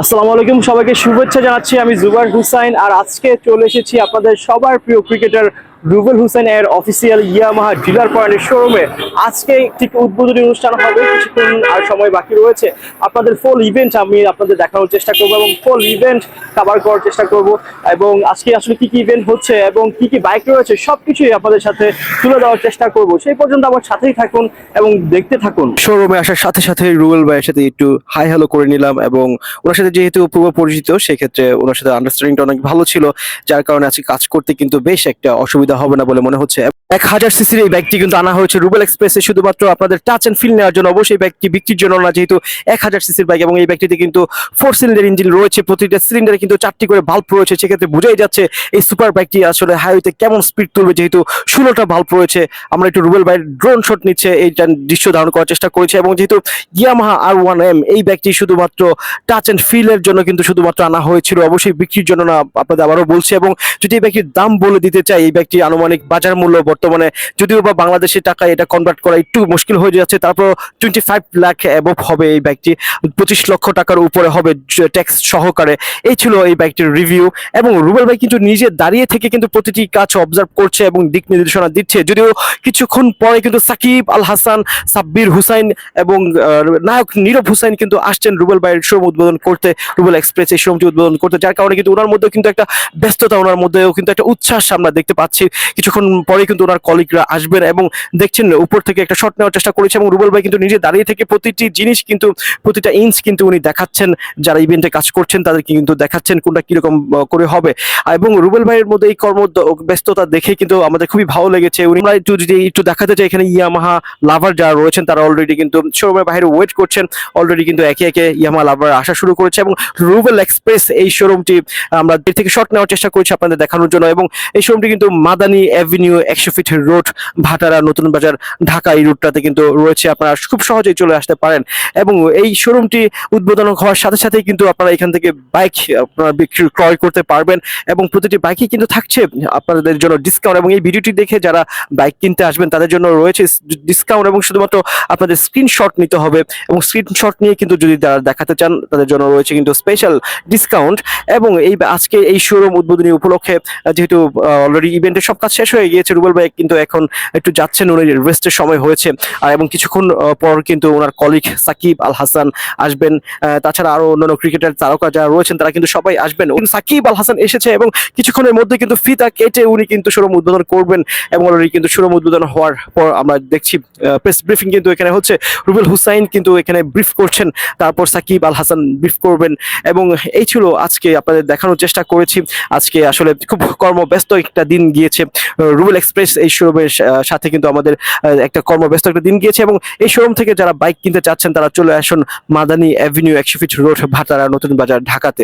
আসসালামু আলাইকুম, সবাইকে শুভেচ্ছা জানাচ্ছি। আমি জুবার হুসাইন আর আজকে চলে এসেছি আপনাদের সবার প্রিয় ক্রিকেটার রুবেল হুসেন এর অফিসিয়াল ইয়ামাহা ডিলার পয়েন্টের শোরুমে আজকে ঠিক উদ্বোধনী অনুষ্ঠান হবে, কিছুক্ষণ আর সময় বাকি রয়েছে। আপনাদের ফুল ইভেন্ট আমি আপনাদের দেখানোর চেষ্টা করব এবং ফুল ইভেন্ট কভার করার চেষ্টা করব এবং আজকে আসলে কি কি ইভেন্ট হচ্ছে এবং কি কি বাইক রয়েছে, সবকিছুই আপনাদের সাথে তুলে দেওয়ার চেষ্টা করব। সেই পর্যন্ত আমার সাথেই থাকুন এবং দেখতে থাকুন। শোরুমে আসার সাথে সাথে রুবেল ভাইয়ের সাথে একটু হাই হ্যালো করে নিলাম এবং ওনার সাথে যেহেতু পূর্ব পরিচিত, সেক্ষেত্রে ওনার সাথে আন্ডারস্ট্যান্ডিংটা অনেক ভালো ছিল, যার কারণে আজকে কাজ করতে কিন্তু বেশ একটা অসুবিধা হবে না বলে মনে হচ্ছে। এক হাজার সিসির এই ব্যাগটি কিন্তু আনা হয়েছে। রুবেল এক্সপ্রেসে শুধুমাত্র আপনাদের টাচ এন্ড ফিল নেওয়ার জন্য অবশ্যই ব্যাগটি বিক্রির জন্য না, যেহেতু এক হাজার সিসির বাইক এবং এই ব্যাগটিতে কিন্তু ফোর সিলিন্ডার ইঞ্জিন রয়েছে। প্রতিটা সিলিন্ডারে কিন্তু চারটি করে ভাল্ব রয়েছে। সেক্ষেত্রে বোঝাই যাচ্ছে এই সুপার বাইকটি আসলে হাইওয়েতে কেমন স্পিড তুলবে, যেহেতু ষোলোটা ভাল্ব রয়েছে। আমরা একটু রুবেল ভাইয়ের ড্রোন শট নিচ্ছে এইটা দৃশ্য ধারণ করার চেষ্টা করেছি এবং যেহেতু ইয়ামাহা আর ওয়ান এম এই ব্যাগটি শুধুমাত্র টাচ এন্ড ফিলের জন্য কিন্তু শুধুমাত্র আনা হয়েছিল। অবশ্যই বিক্রির জন্য না, আপনাদের আবারও বলছি এবং যদি এই ব্যাগটির দাম বলে দিতে চাই, এই ব্যাগটি আনুমানিক বাজার মূল্য বর্তমানে যদিও বা বাংলাদেশের টাকায় এটা কনভার্ট করা একটু মুশকিল হয়ে যাচ্ছে তারপর টোয়েন্টি ফাইভ লাখ অ্যাবভ হবে এই ব্যাগটি পঁচিশ লক্ষ টাকার উপরে হবে ট্যাক্স সহকারে। এই ছিল এই ব্যাগটির রিভিউ এবং রুবেল ভাই কিন্তু নিজে দাঁড়িয়ে থেকে কিন্তু প্রতিটি কাজ অবজার্ভ করছে এবং দিক নির্দেশনা দিচ্ছে। যদিও কিছুক্ষণ পরে কিন্তু সাকিব আল হাসান, সাব্বির হুসাইন এবং নায়ক নীরব হুসাইন কিন্তু আসছেন রুবেল ভাইয়ের শোরুম উদ্বোধন করতে, রুবেল এক্সপ্রেস এই শোরুমটি উদ্বোধন করতে। যার কারণে কিন্তু ওনার মধ্যেও কিন্তু একটা ব্যস্ততা, ওনার মধ্যেও কিন্তু একটা উচ্ছ্বাস আমরা দেখতে পাচ্ছি। কিছুক্ষণ পরে কিন্তু ওনার কলিগরা আসবেন এবং দেখছেন উপর থেকে একটা শট নেওয়ার চেষ্টা করেছে এবং রুবেল ভাই কিন্তু নিজে দাঁড়িয়ে থেকে প্রতিটি জিনিস কিন্তু, প্রতিটা ইঞ্চ কিন্তু উনি দেখাচ্ছেন। যারা ইভেন্টে কাজ করছেন তাদেরকে কিন্তু দেখাচ্ছেন কোনটা কীরকম করে হবে। এবং রুবেল ভাইয়ের মধ্যে এই কর্ম ব্যস্ততা দেখে কিন্তু আমাদের খুবই ভালো লেগেছে। উনি একটু যদি একটু দেখাতে চাই, এখানে ইয়ামাহা লাভার যারা রয়েছেন, তারা অলরেডি কিন্তু শোরুমের বাইরে ওয়েট করছেন। অলরেডি কিন্তু একে একে ইয়ামা লাভার আসা শুরু করেছে এবং রুবেল এক্সপ্রেস এই শোরুমটি আমরা থেকে শর্ট নেওয়ার চেষ্টা করেছি আপনাদের দেখানোর জন্য এবং এই শোরুমটি কিন্তু মাদানি অ্যাভিনিউ একশো ফিট রোড ভাটারা নতুন বাজার ঢাকা এই রুটটাতে কিন্তু রয়েছে। আপনারা খুব সহজেই চলে আসতে পারেন। এবং এই শোরুমটি উদ্বোধন হওয়ার সাথে সাথেই কিন্তু আপনারা এখান থেকে বাইক আপনারা বিক্রি, ক্রয় করতে পারবেন। এবং প্রতিটি বাইকই কিন্তু থাকছে আপনাদের জন্য ডিসকাউন্ট এবং এই ভিডিওটি দেখে যারা বাইক কিনতে আসবেন, তাদের জন্য রয়েছে ডিসকাউন্ট এবং শুধুমাত্র আপনাদের স্ক্রিনশট নিতে হবে। এবং স্ক্রিনশট নিয়ে কিন্তু যদি যারা দেখাতে চান, তাদের জন্য রয়েছে কিন্তু স্পেশাল ডিসকাউন্ট এবং এই আজকে এই শোরুম উদ্বোধনী উপলক্ষে, যেহেতু অলরেডি ইভেন্টের সব কাজ শেষ হয়ে গিয়েছে রুবেল কিন্তু এখন একটু যাচ্ছেন, উনি রেস্টের সময় হয়েছে। আর এবং কিছুক্ষণ পর কিন্তু ওনার কলিগ সাকিব আল হাসান আসবেন তাছাড়া আরও অন্যান্য ক্রিকেটার তারকা যারা রয়েছেন, তারা কিন্তু সবাই আসবেন। উনি সাকিব আল হাসান এসেছে এবং কিছুক্ষণের মধ্যে কিন্তু ফিতা কেটে উনি কিন্তু সুরম উদ্বোধন করবেন এবং অলরেডি কিন্তু সুরম উদ্বোধন হওয়ার পর আমরা দেখছি প্রেস ব্রিফিং কিন্তু এখানে হচ্ছে। রুবেল হুসাইন কিন্তু এখানে ব্রিফ করছেন, তারপর সাকিব আল হাসান ব্রিফ করবেন এবং এই ছিল আজকে আপনাদের দেখানোর চেষ্টা করেছি। আজকে আসলে খুব কর্মব্যস্ত একটা দিন গিয়েছে। রুবেল এক্সপ্রেস এই শোরুমের সাথে কিন্তু আমাদের একটা কর্মব্যস্ত একটা দিন গিয়েছে এবং এই শোরুম থেকে যারা বাইক কিনতে চাচ্ছেন তারা চলে আসুন মাদানি অ্যাভিনিউ একশো ফিট রোড ভাটারা, নতুন বাজার, ঢাকাতে।